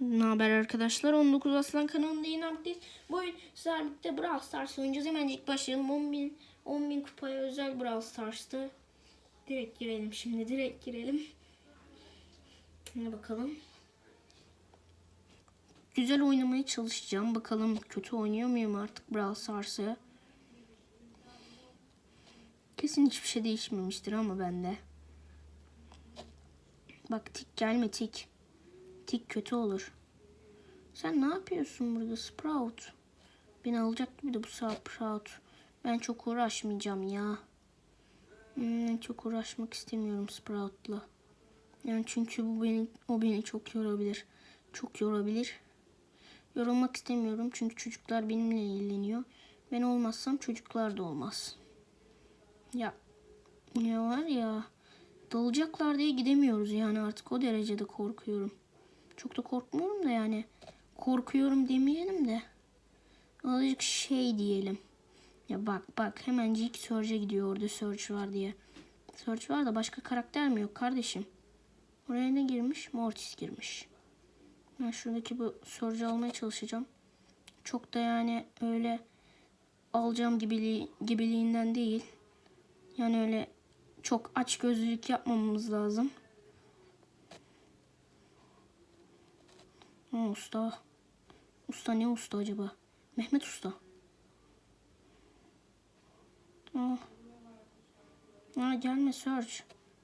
Ne haber arkadaşlar? 19 Aslan kanalında yine aktif. Bu oyun sizlerle birlikte Brawl Stars oynayacağız. Hemen ilk başlayalım. 10.000 10.000 kupaya özel Brawl Stars'tı. Direkt girelim şimdi. Direkt girelim. Şimdi bakalım. Güzel oynamaya çalışacağım. Bakalım kötü oynuyor muyum artık Brawl Stars'ı. Kesin hiçbir şey değişmemiştir ama bende. Bak tik gelme tik. Tik kötü olur. Sen ne yapıyorsun burada Sprout? Beni alacak gibi de bu Sprout. Ben çok uğraşmayacağım ya. Hmm, çok uğraşmak istemiyorum Sprout'la. Yani çünkü bu beni o beni çok yorabilir. Çok yorabilir. Yorulmak istemiyorum çünkü çocuklar benimle ilgileniyor. Ben olmazsam çocuklar da olmaz. Ya ya var ya dalacaklar diye gidemiyoruz yani artık o derecede korkuyorum. Çok da korkmuyorum da yani korkuyorum demeyelim de azıcık şey diyelim. Ya bak bak hemencik Surge'e gidiyor orada Surge var diye. Surge var da başka karakter mi yok kardeşim? Oraya ne girmiş? Mortis girmiş. Ben şuradaki bu Surge'ı almaya çalışacağım. Çok da yani öyle alacağım gibili, gibiliğinden değil. Yani öyle çok aç gözlülük yapmamamız lazım. Ha, usta. Usta ne usta acaba? Mehmet Usta. Aa. Aa, gelme Search.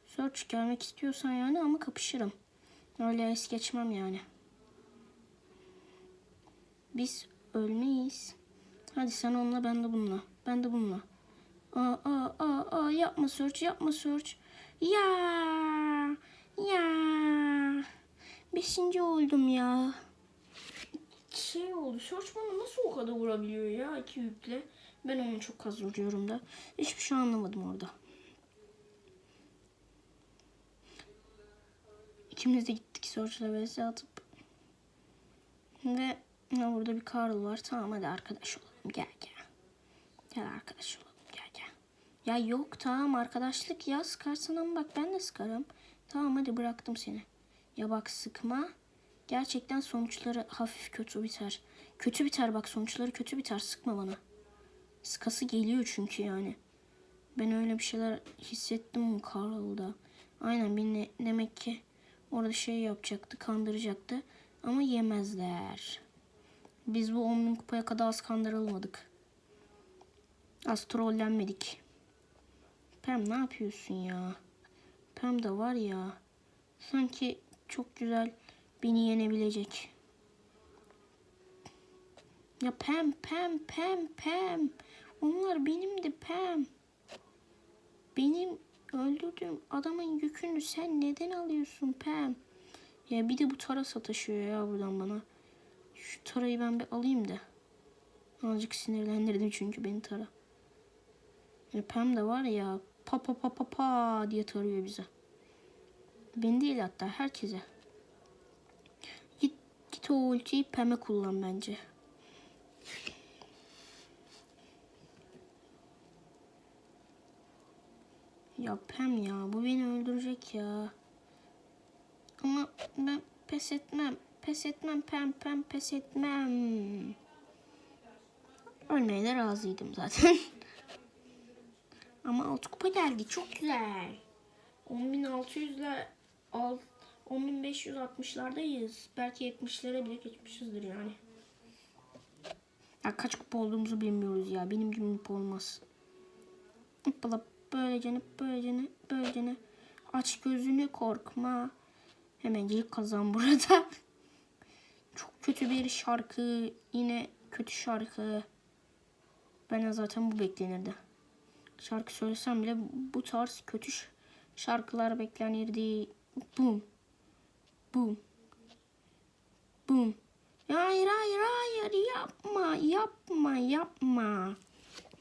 Search gelmek istiyorsan yani ama kapışırım. Öyle es geçmem yani. Biz ölmeyiz. Hadi sen onunla ben de bununla. Ben de bununla. Aa, aa, aa, aa, yapma Search yapma Search. Ya ya. Beşinci oldum ya. Şey oldu. Search bana nasıl o kadar vurabiliyor ya iki yükle. Ben onu çok az vuruyorum da. Hiçbir şey anlamadım orada. İkimiz de gittik Search'la vs atıp. Ve ya burada bir Carl var. Tamam hadi arkadaş olalım. Gel gel. Gel arkadaş olalım. Gel gel. Ya yok tamam arkadaşlık ya. Sıkarsan ama bak ben de sıkarım. Tamam hadi bıraktım seni. Ya bak sıkma. Gerçekten sonuçları hafif kötü biter. Kötü biter bak sonuçları kötü biter. Sıkma bana. Sıkası geliyor çünkü yani. Ben öyle bir şeyler hissettim Carl'da. Aynen beni demek ki orada şey yapacaktı, kandıracaktı. Ama yemezler. Biz bu 10.000 kupaya kadar az kandırılmadık. Az trollenmedik. Pem ne yapıyorsun ya? Pem de var ya. Sanki çok güzel beni yenebilecek. Ya Pem, Pem, Pem, Pem. Onlar benim de Pem. Benim öldürdüğüm adamın yükünü sen neden alıyorsun Pem? Ya bir de bu tara sataşıyor ya buradan bana. Şu tarayı ben bir alayım da. Azıcık sinirlendirdim çünkü beni tara. Ya Pem de var ya pa pa pa pa pa diye tarıyor bize. Beni değil hatta herkese. Git, git o ultiyi Pem'e kullan bence. Ya Pem ya bu beni öldürecek ya. Ama ben pes etmem. Pes etmem Pem Pem pes etmem. Ölmeye de razıydım zaten. Ama alt kupa geldi. Çok güzel. 10.600 ile 10.560'lardayız. Belki 70'lere bile geçmişizdir yani. Ya kaç kupa olduğumuzu bilmiyoruz ya. Benim gibi kupa olmaz. Hoppala böylecene böylecene böylecene. Aç gözünü korkma. Hemencik kazan burada. Çok kötü bir şarkı. Yine kötü şarkı. Benden zaten bu beklenirdi. Şarkı söylesem bile bu tarz kötü şarkılar beklenirdi. Boom. Boom. Boom. Hayır hayır hayır yapma yapma yapma.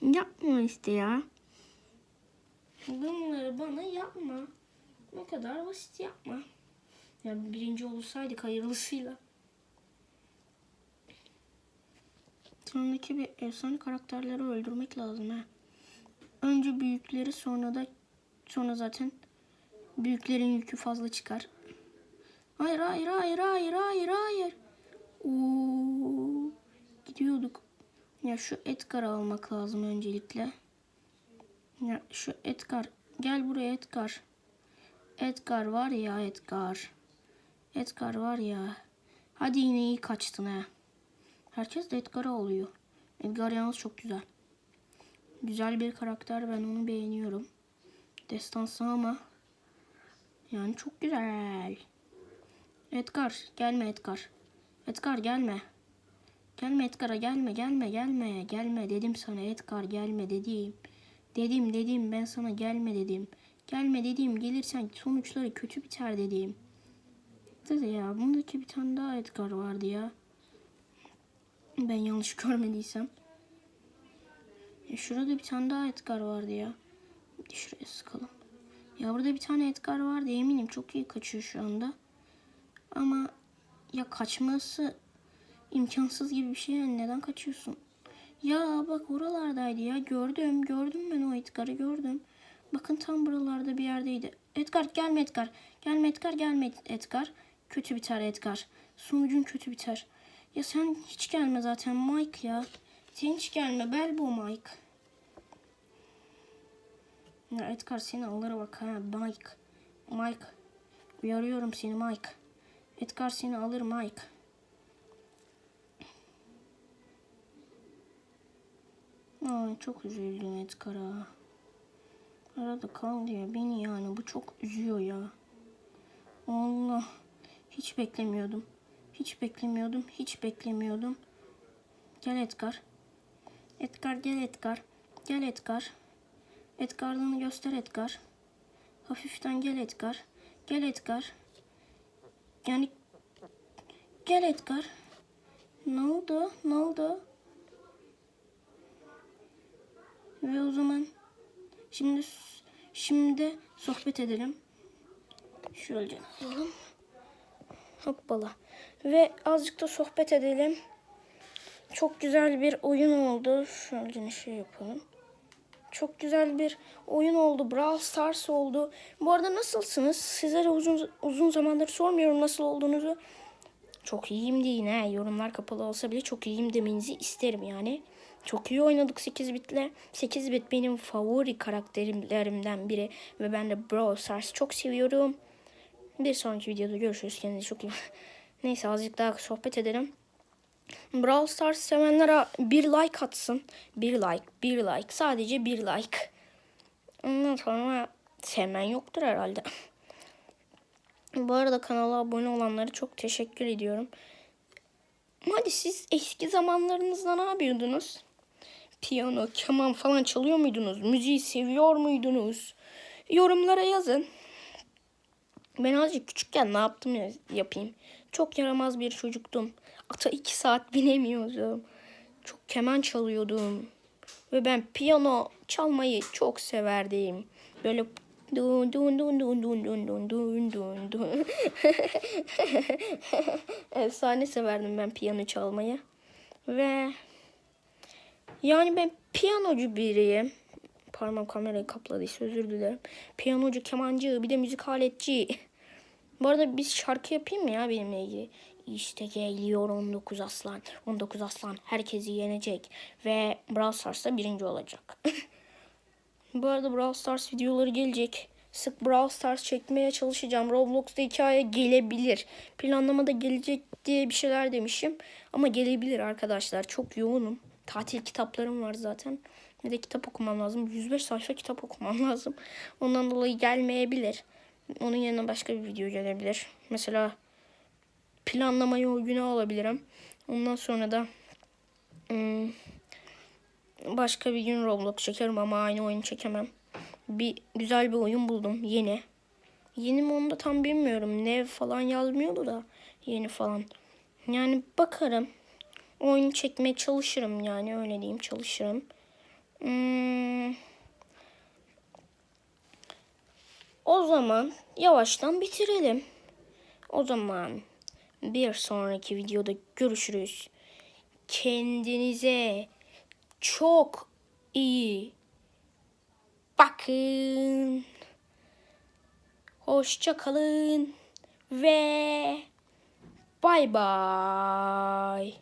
Yapma işte ya. Bunları bana yapma. Ne kadar basit yapma. Ya birinci olsaydık hayırlısıyla. Sonraki bir efsane karakterleri öldürmek lazım ha. Önce büyükleri sonra da sonra zaten Büyüklerin yükü fazla çıkar. Hayır hayır hayır hayır hayır hayır. Oo, gidiyorduk. Ya şu Edgar'ı almak lazım öncelikle. Ya şu Edgar. Gel buraya Edgar. Edgar var ya Edgar. Edgar var ya. Hadi yine iyi kaçtın ha. Herkes de Edgar'a oluyor. Edgar yalnız çok güzel. Güzel bir karakter ben onu beğeniyorum. Destansı ama yani çok güzel. Edgar gelme Edgar. Edgar gelme. Gelme Edgar'a gelme gelme gelme gelme dedim sana Edgar gelme dedim. Dedim dedim ben sana gelme dedim. Gelme dedim gelirsen sonuçları kötü biter dedim. Dedi ya bundaki bir tane daha Edgar vardı ya. Ben yanlış görmediysem. E şurada bir tane daha Edgar vardı ya. Şuraya sıkalım. Ya burada bir tane Edgar vardı eminim çok iyi kaçıyor şu anda. Ama ya kaçması imkansız gibi bir şey yani neden kaçıyorsun? Ya bak oralardaydı ya gördüm gördüm ben o Edgar'ı gördüm. Bakın tam buralarda bir yerdeydi. Edgar gelme Edgar. Gelme Edgar gelme Edgar. Kötü biter Edgar. Sonucun kötü biter. Ya sen hiç gelme zaten Mike ya. Sen hiç gelme Belbo Mike. Edgar seni alır bak ha Mike. Mike. Uyarıyorum seni Mike. Edgar seni alır Mike. Ay çok üzüldüm Edgar'a. Arada kal diyor beni yani bu çok üzüyor ya. Allah. Hiç beklemiyordum. Hiç beklemiyordum. Hiç beklemiyordum. Gel Edgar. Edgar gel Edgar. Gel Edgar. Edgar'lığını göster Edgar. Hafiften gel Edgar. Gel Edgar. Yani gel Edgar. Ne oldu? Ne oldu? Ve o zaman şimdi şimdi sohbet edelim. Şöyle alalım. Hoppala. Ve azıcık da sohbet edelim. Çok güzel bir oyun oldu. Şöyle şey yapalım. Çok güzel bir oyun oldu. Brawl Stars oldu. Bu arada nasılsınız? Sizlere uzun uzun zamandır sormuyorum nasıl olduğunuzu. Çok iyiyim deyin ha. Yorumlar kapalı olsa bile çok iyiyim demenizi isterim yani. Çok iyi oynadık 8 bitle. 8 bit benim favori karakterimlerimden biri. Ve ben de Brawl Stars çok seviyorum. Bir sonraki videoda görüşürüz. Kendinize çok iyi. Neyse azıcık daha sohbet edelim. Brawl Stars sevenlere bir like atsın. Bir like, bir like. Sadece bir like. Ondan sonra sevmen yoktur herhalde. Bu arada kanala abone olanlara çok teşekkür ediyorum. Hadi siz eski zamanlarınızda ne yapıyordunuz? Piyano, keman falan çalıyor muydunuz? Müziği seviyor muydunuz? Yorumlara yazın. Ben azıcık küçükken ne yaptım ya, yapayım. Çok yaramaz bir çocuktum. Ata iki saat binemiyordum. Çok keman çalıyordum. Ve ben piyano çalmayı çok severdim. Böyle dun dun dun dun dun dun dun dun dun dun. Efsane severdim ben piyano çalmayı. Ve yani ben piyanocu biriyim. Parmağım kamerayı kapladıysa özür dilerim. Piyanocu, kemancı, bir de müzik aletçi. Bu arada biz şarkı yapayım mı ya benimle ilgili? İşte geliyor 19 aslan. 19 aslan herkesi yenecek. Ve Brawl Stars'ta birinci olacak. Bu arada Brawl Stars videoları gelecek. Sık Brawl Stars çekmeye çalışacağım. Roblox'ta hikaye gelebilir. Planlamada gelecek diye bir şeyler demişim. Ama gelebilir arkadaşlar. Çok yoğunum. Tatil kitaplarım var zaten. Bir de kitap okumam lazım. 105 sayfa kitap okumam lazım. Ondan dolayı gelmeyebilir. Onun yerine başka bir video gelebilir. Mesela planlamayı o güne alabilirim. Ondan sonra da hmm, başka bir gün Roblox çekerim ama aynı oyunu çekemem. Bir güzel bir oyun buldum yeni. Yeni mi onu da tam bilmiyorum. Ne falan yazmıyordu da yeni falan. Yani bakarım. Oyun çekmeye çalışırım yani öyle diyeyim çalışırım. Hmm. O zaman yavaştan bitirelim. O zaman bir sonraki videoda görüşürüz. Kendinize çok iyi bakın. Hoşça kalın ve bay bay.